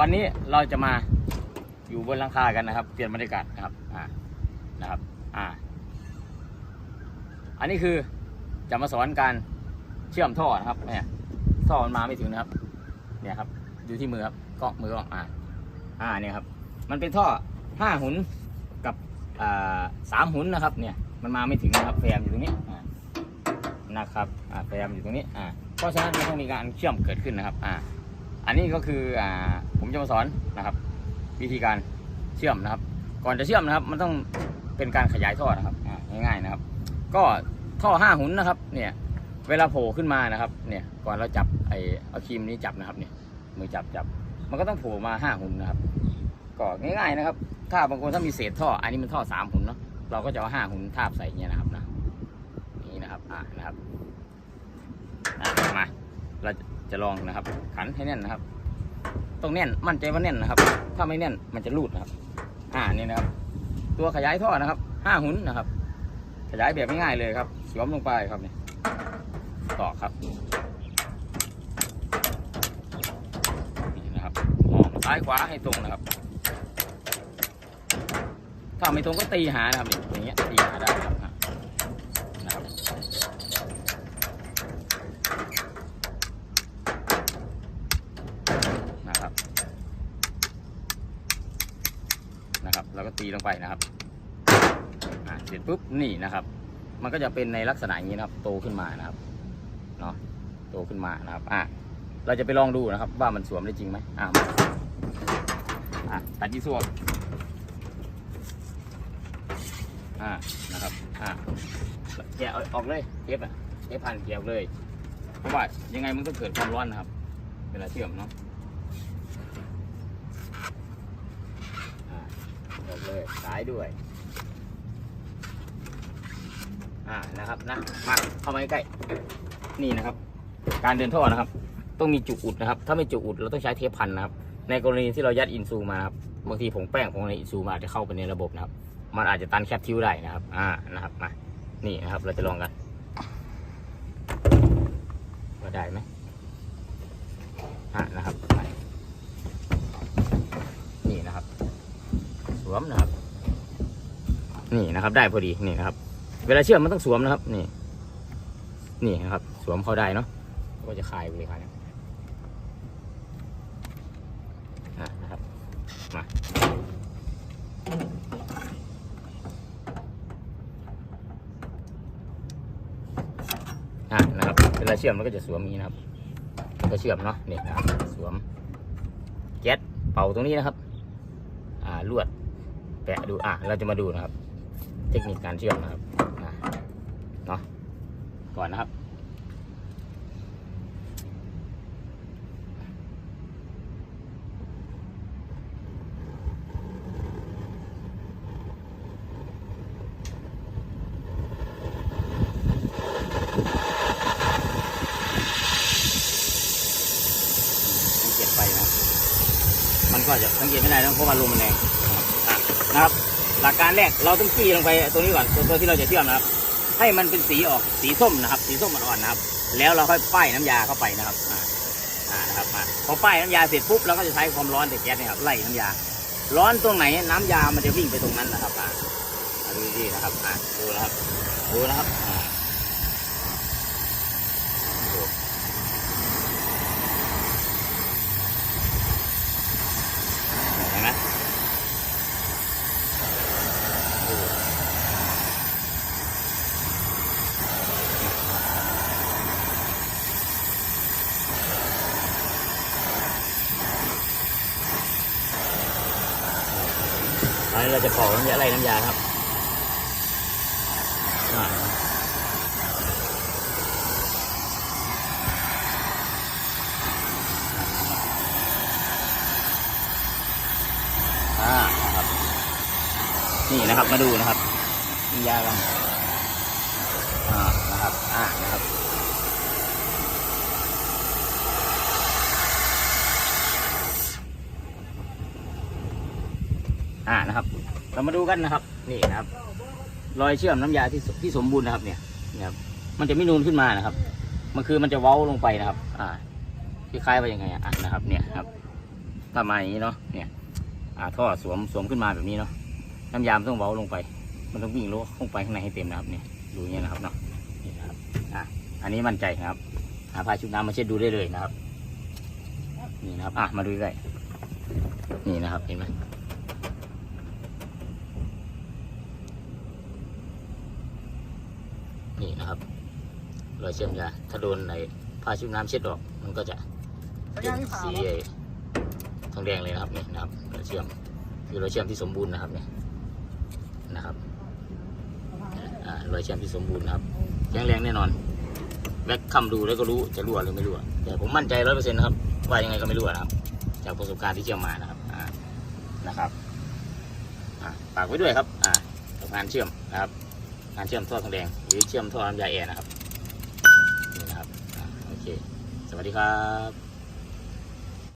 วันนี้เราจะมาอยู่บนหลังคากันนะครับ เปลี่ยนบรรยากาศนะครับ อ่า นะครับ อ่า อันนี้คือจะมาสอนการเชื่อมท่อนะครับเนี่ยท่อมันมาไม่ถึงนะครับ เนี่ยครับ อยู่ที่มือครับกล้องมือกล้องอ่า อ่า เนี่ยครับ มันเป็นท่อห้าหุนกับอ่าสามหุนนะครับ เนี่ย มันมาไม่ถึงนะครับแฟมอยู่ตรงนี้ อ่า นะครับ อ่าแฟมอยู่ตรงนี้ อ่า เพราะฉะนั้นมันต้องมีการเชื่อมเกิดขึ้นนะครับ อ่า อันนี้ก็คืออ่าผมจะมาสอนนะครับ วิธีการเชื่อมนะครับ ก่อนจะเชื่อมนะครับ มันต้องเป็นการขยายท่อนะครับง่ายๆนะครับ ก็ท่อห้าหุนนะครับเนี่ยเวลาโผล่ขึ้นมานะครับเนี่ยก่อนเราจับไอเอาครีมนี้จับนะครับเนี่ยมือจับจับมันก็ต้องโผล่มาห้าหุนนะครับก็ง่ายๆนะครับ ถ้าบางคนถ้ามีเศษท่อ อันนี้มันท่อสามหุนเนาะเราก็จะเอาห้าหุนทาบใส่เงี้ยนะครับนะนี่นะครับอ่านะครับ เราจะลองนะครับ ขันให้แน่นนะครับ ต้องแน่นมั่นใจว่าแน่นนะครับ ถ้าไม่แน่นมันจะรูดนะครับ อ่านี่นะครับ ตัวขยายท่อนะครับห้าหุนนะครับ ขยายแบบง่ายๆเลยครับสวมลงไปครับเนี่ยต่อครับนี่นะครับมองซ้ายขวาให้ตรงนะครับ ถ้าไม่ตรงก็ตีหานะครับนี่อย่างเงี้ยตีหาได้ครับอะนะครับ นะครับ นะครับ แล้วก็ตีลงไปนะครับเสร็จปุ๊บนี่นะครับ มันก็จะเป็นในลักษณะอย่างนี้นะครับ โตขึ้นมานะครับเนาะโตขึ้นมานะครับอ่าเราจะไปลองดูนะครับ ว่ามันสวมได้จริงไหมอ่ามาอ่าตัดยี่สวงอ่านะครับอ่าแกะอออกเลยเทปอะเทปพันแกะออกเลยเพราะว่ายังไงมันก็เกิดความร้อนนะครับ เวลาเชื่อมเนาะ อ่าออ กเลยสายด้วย อ่านะครับนะมาเข้ามาใกล้ๆนี่นะครับ การเดินท่อนะครับ ต้องมีจุกอุดนะครับ ถ้าไม่จุกอุดเราต้องใช้เทปพันนะครับ ในกรณีที่เรายัดอินซูมาครับบางทีผงแป้งของในอินซูมาอาจจะเข้าไปในระบบนะครับ มันอาจจะตันแคปทิวได้นะครับ อ่านะครับมานี่นะครับ เราจะลองกันว่าได้ไหมอ่านะครับไปนี่นะครับ ส วมนะครับ นี่นะครับ ได้พอดีนี่นะครับ เวลาเชื่อมมันต้องสวมนะครับ นี่ นี่นะครับ สวมเข้าได้เนาะก็จะคลายไปเลยครับอะนะครับมาอะนะครับ เวลาเชื่อมมันก็จะสวมนี้นะครับก็เชื่อมเนาะนี่นะครับสวมแก๊สเป่าตรงนี้นะครับ อ่าลวด แปะดูอะเราจะมาดูนะครับ เทคนิคการเชื่อมนะครับเนาะก่อนนะครับสังเกตไฟนะมันก็จะสังเกตไม่ได้นะเพราะว่าลมมันแรง นะครับ หลักการแรกเราต้องขี้ลงไปตัวนี้ก่อนตัวที่เราจะเชื่อมนะครับ ให้มันเป็นสีออกสีส้มนะครับ สีส้มอ่อนๆนะครับ แล้วเราค่อยป้ายน้ำยาเข้าไปนะครับอ่านะครับอ่าพอป้ายน้ำยาเสร็จปุ๊บเราก็จะใช้ความร้อนแต่แก๊สเนยครับไล่น้ำยา ร้อนตรงไหนน้ำยามันจะวิ่งไปตรงนั้นนะครับอ่าดูดีนะครับอ่าดูนะครับดูนะครับอ่าดูเห็นไหม ต อนนี้เราจะปอกน้ำยาไล่น้ำยาครับนะครับนี่นะครับมาดูนะครับน้ำยากันอ่านะครับอ่านะครับ อ่านะครับ เรามาดูกันนะครับ นี่นะครับ รอยเชื่อมน้ำยาที่สที่สมบูรณ์นะครับ เนี่ยนี่ยครับ มันจะไม่นูนขึ้นมานะครับ มันคือมันจะเว้าลงไปนะครับ อ่าคล้ายๆว่ายังไงอะนะครับ เนี่ยครับถ้ามาอย่างนี้เนาะ เนี่ย อ่าท่อสวมสวมขึ้นมาแบบนี้เนาะ น้ำยามต้องเว้าลงไป มันต้องวิ่งลงไปข้างในให้เต็มนะครับ เนี่ย ดูอย่างนี้นะครับเนาะ นี่นะครับ อะอันนี้มั่นใจครับ หาผ้าชุบน้ำมาเช็ดดูได้เลยนะครับ นี่นะครับ อะ มาดูใกล้นี่นะครับ เห็นไหม นี่นะครับรอยเชื่อมยาถ้าโดนในผ้าชุบน้ำเช็ดออกมันก็จะเป็นสีไอ้ทองแดงเลยนะครับนี่นะครับรอยเชื่อมคือรอยเชื่อมที่สมบูรณ์นะครับเนี่ยนะครับอ่ารอยเชื่อมที่สมบูรณ์นะครับแข็งแรงแน่นอนแบกคำดูแล้วก็รู้จะรั่วหรือไม่รั่วแต่ผมมั่นใจร้อยเปอร์เซ็นต์นะครับว่ายังไงก็ไม่รั่วนะครับ จากประสบการณ์ที่เชื่อมมานะครับอ่านะครับอ่าฝากไว้ด้วยครับอ่ากับงานเชื่อมนะครับ การเชื่อมท่อทองแดง หรือเชื่อมท่อน้ำยาแอร์นะครับนี่นะครับโอเค สวัสดีครับ